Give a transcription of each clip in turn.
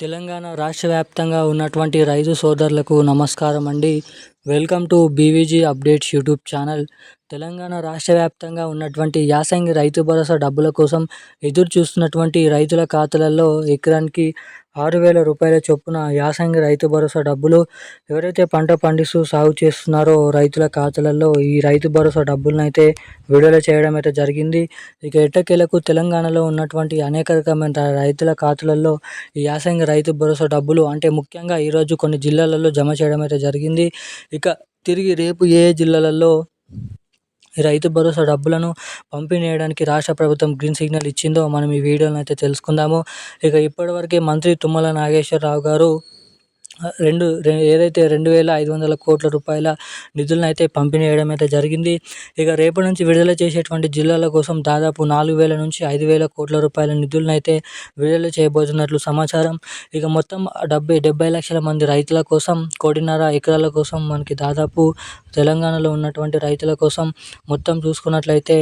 తెలంగాణ రాష్ట్ర వ్యాప్తంగా ఉన్నటువంటి రైతు సోదరులకు నమస్కారం అండి. Welcome to BVG updates YouTube channel. Telangana రాష్ట్ర వ్యాప్తంగా ఉన్నటువంటి యాసంగి రైతు భరోసా డబ్బుల కోసం ఎదురు చూస్తున్నటువంటి రైతుల ఖాతాలలో ఎకరానికి ఆరు వేల రూపాయల చొప్పున యాసంగి రైతు భరోసా డబ్బులు ఎవరైతే పంట పండిస్తూ సాగు చేస్తున్నారో రైతుల ఖాతాలలో ఈ రైతు భరోసా డబ్బులను అయితే విడుదల చేయడం అయితే జరిగింది. ఇక ఎట్టకేలకు తెలంగాణలో ఉన్నటువంటి అనేక రకమైన రైతుల ఖాతాలలో ఈ యాసంగి రైతు భరోసా డబ్బులు అంటే ముఖ్యంగా ఈరోజు కొన్ని జిల్లాలలో జమ చేయడం అయితే జరిగింది. ఇక తిరిగి రేపు ఏ జిల్లాలలో రైతు భరోసా డబ్బులను పంపిణీ చేయడానికి రాష్ట్ర ప్రభుత్వం గ్రీన్ సిగ్నల్ ఇచ్చిందో మనం ఈ వీడియోలో అయితే తెలుసుకుందాము. ఇక ఇప్పటివరకే మంత్రి తుమ్మల నాగేశ్వరరావు గారు రెండు ఏదైతే రెండు వేల ఐదు వందల కోట్ల రూపాయల నిధులను అయితే పంపిణీ చేయడం అయితే జరిగింది. ఇక రేపటి నుంచి విడుదల చేసేటువంటి జిల్లాల కోసం దాదాపు నాలుగు వేల నుంచి ఐదు వేల కోట్ల రూపాయల నిధులను అయితే విడుదల చేయబోతున్నట్లు సమాచారం. ఇక మొత్తం డెబ్బై డెబ్బై లక్షల మంది రైతుల కోసం కోటిన్నర ఎకరాల కోసం మనకి దాదాపు తెలంగాణలో ఉన్నటువంటి రైతుల కోసం మొత్తం చూసుకున్నట్లయితే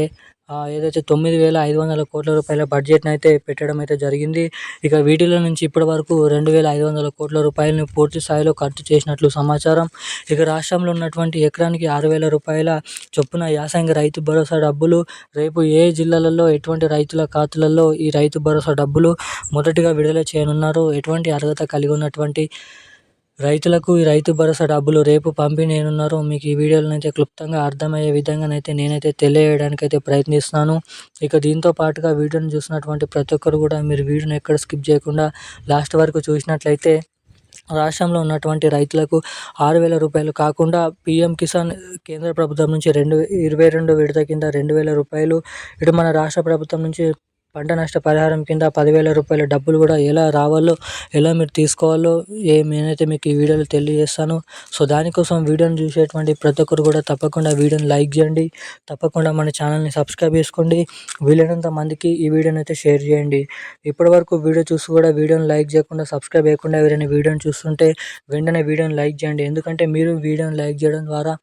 ఏదైతే తొమ్మిది వేల ఐదు వందల కోట్ల రూపాయల బడ్జెట్ని అయితే పెట్టడం అయితే జరిగింది. ఇక వీటిలో నుంచి ఇప్పటి వరకు రెండు వేల ఐదు వందల కోట్ల రూపాయలను పూర్తి స్థాయిలో ఖర్చు చేసినట్లు సమాచారం. ఇక రాష్ట్రంలో ఉన్నటువంటి ఎకరానికి ఆరు వేల రూపాయల చొప్పున యాసంగి రైతు భరోసా డబ్బులు రేపు ఏ జిల్లాలలో ఎటువంటి రైతుల ఖాతాలలో ఈ రైతు భరోసా డబ్బులు మొదటిగా విడుదల చేయనున్నారు? ఎటువంటి అర్హత కలిగి ఉన్నటువంటి రైతులకు ఈ రైతు భరోసా డబ్బులు రేపు పంపిణీ మీకు ఈ వీడియోలో అయితే క్లుప్తంగా అర్థమయ్యే విధంగానైతే నేనైతే తెలియజేయడానికి అయితే ప్రయత్నిస్తున్నాను. ఇక దీంతో పాటుగా వీడియోని చూసినటువంటి ప్రతి ఒక్కరు కూడా మీరు వీడియోని ఎక్కడ స్కిప్ చేయకుండా లాస్ట్ వరకు చూసినట్లయితే రాష్ట్రంలో ఉన్నటువంటి రైతులకు ఆరు వేల రూపాయలు కాకుండా పీఎం కిసాన్ కేంద్ర ప్రభుత్వం నుంచి రెండు ఇరవై రెండు విడత కింద రెండు వేల రూపాయలు ఇటు మన రాష్ట్ర ప్రభుత్వం నుంచి పంట నష్ట పరిహారం కింద పదివేల రూపాయల డబ్బులు కూడా ఎలా రావాలో ఎలా మీరు తీసుకోవాలో ఏ నేనైతే మీకు ఈ వీడియోలో తెలియజేస్తాను సో దానికోసం వీడియోని చూసేటువంటి ప్రతి ఒక్కరు కూడా తప్పకుండా వీడియోని లైక్ చేయండి. తప్పకుండా మన ఛానల్ని సబ్స్క్రైబ్ చేసుకోండి. వీలైనంత మందికి ఈ వీడియోని అయితే షేర్ చేయండి. ఇప్పటివరకు వీడియో చూసి కూడా వీడియోని లైక్ చేయకుండా సబ్స్క్రైబ్ చేయకుండా ఎవరైనా వీడియోని చూస్తుంటే వెంటనే వీడియోని లైక్ చేయండి. ఎందుకంటే మీరు వీడియోని లైక్ చేయడం ద్వారా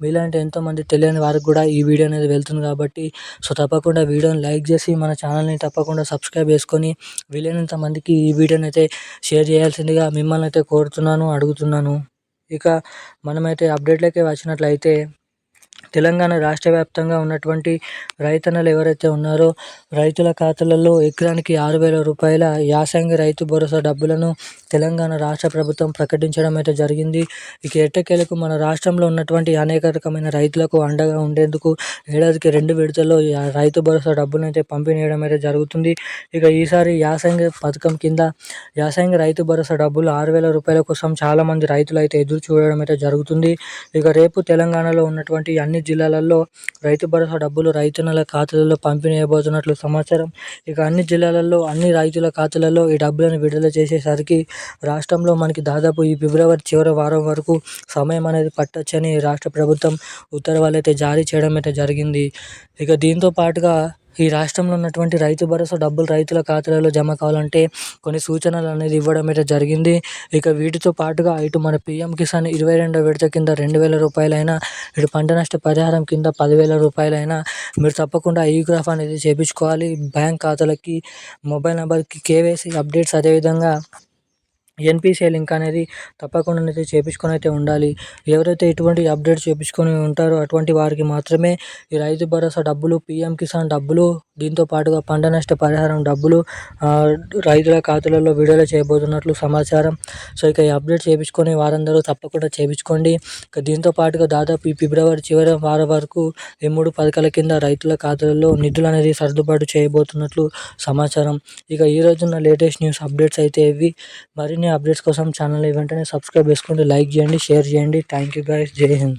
మీలాంటి ఎంతోమంది తెలియని వారికి కూడా ఈ వీడియో అనేది వెళ్తుంది కాబట్టి సో తప్పకుండా వీడియోని లైక్ చేసి మన ఛానల్ని తప్పకుండా సబ్స్క్రైబ్ చేసుకొని వీలైనంత మందికి ఈ వీడియోని అయితే షేర్ చేయాల్సిందిగా మిమ్మల్ని అయితే కోరుతున్నాను అడుగుతున్నాను. ఇక మనమైతే అప్డేట్లకే వచ్చినట్లయితే తెలంగాణ రాష్ట్ర వ్యాప్తంగా ఉన్నటువంటి రైతన్నలు ఎవరైతే ఉన్నారో రైతుల ఖాతాలలో ఎకరానికి ఆరు వేల రూపాయల యాసంగి రైతు భరోసా డబ్బులను తెలంగాణ రాష్ట్ర ప్రభుత్వం ప్రకటించడం అయితే జరిగింది. ఇక ఎట్టకేలకు మన రాష్ట్రంలో ఉన్నటువంటి అనేక రకమైన రైతులకు అండగా ఉండేందుకు ఏడాదికి రెండు విడతల్లో రైతు భరోసా డబ్బులను అయితే పంపిణీ చేయడం అయితే జరుగుతుంది. ఇక ఈసారి యాసంగి పథకం కింద యాసంగి రైతు భరోసా డబ్బులు ఆరు వేల రూపాయల కోసం చాలామంది రైతులు అయితే ఎదురు చూడడం అయితే జరుగుతుంది. ఇక రేపు తెలంగాణలో ఉన్నటువంటి అన్ని జిల్లాలలో రైతు భరోసా డబ్బులు రైతన్నల ఖాతాలలో పంపిణీ చేయబోతున్నట్లు సమాచారం. ఇక అన్ని జిల్లాలలో అన్ని రైతుల ఖాతాలలో ఈ డబ్బులను విడుదల చేసేసరికి రాష్ట్రంలో మనకి దాదాపు ఈ ఫిబ్రవరి చివరి వారం వరకు సమయం అనేది పట్టొచ్చని రాష్ట్ర ప్రభుత్వం ఉత్తర్వులు అయితే జారీ చేయడం అయితే జరిగింది. ఇక దీంతో పాటుగా ఈ రాష్ట్రంలో ఉన్నటువంటి రైతు భరోసా డబ్బులు రైతుల ఖాతాలలో జమ కావాలంటే కొన్ని సూచనలు అనేది ఇవ్వడం అయితే జరిగింది. ఇక వీటితో పాటుగా ఇటు మన పిఎం కిసాన్ ఇరవై రెండో విడత కింద రెండు వేల రూపాయలైనా ఇటు పంట నష్ట పరిహారం కింద పదివేల రూపాయలైనా మీరు తప్పకుండా ఈ గ్రాఫ్ అనేది చేయించుకోవాలి బ్యాంక్ ఖాతాలకి మొబైల్ నెంబర్కి కేవైసీ అప్డేట్స్ అదేవిధంగా ఎన్పిసిఐ లింక్ అనేది తప్పకుండా అయితే చేయించుకొని అయితే ఉండాలి. ఎవరైతే ఇటువంటి అప్డేట్ చేయించుకొని ఉంటారో అటువంటి వారికి మాత్రమే ఈ రైతు భరోసా డబ్బులు పీఎం కిసాన్ డబ్బులు దీంతో పాటుగా పంట నష్ట పరిహారం డబ్బులు రైతుల ఖాతాలలో విడుదల చేయబోతున్నట్లు సమాచారం. సో ఇక ఈ అప్డేట్ చేయించుకొని వారందరూ తప్పకుండా చేయించుకోండి ఇక దీంతో పాటుగా దాదాపు ఈ ఫిబ్రవరి చివరి వారం వరకు ఈ మూడు పథకాల కింద రైతుల ఖాతాలలో నిధులు అనేది సర్దుబాటు చేయబోతున్నట్లు సమాచారం. ఇక ఈ రోజున్న లేటెస్ట్ న్యూస్ అప్డేట్స్ అయితే ఇవి. మరిన్ని అప్డేట్స్ కోసం ఛానల్ వెంటనే సబ్స్క్రైబ్ చేసుకోండి లైక్ చేయండి షేర్ చేయండి. థ్యాంక్ యూ గైస్ జై హింద్.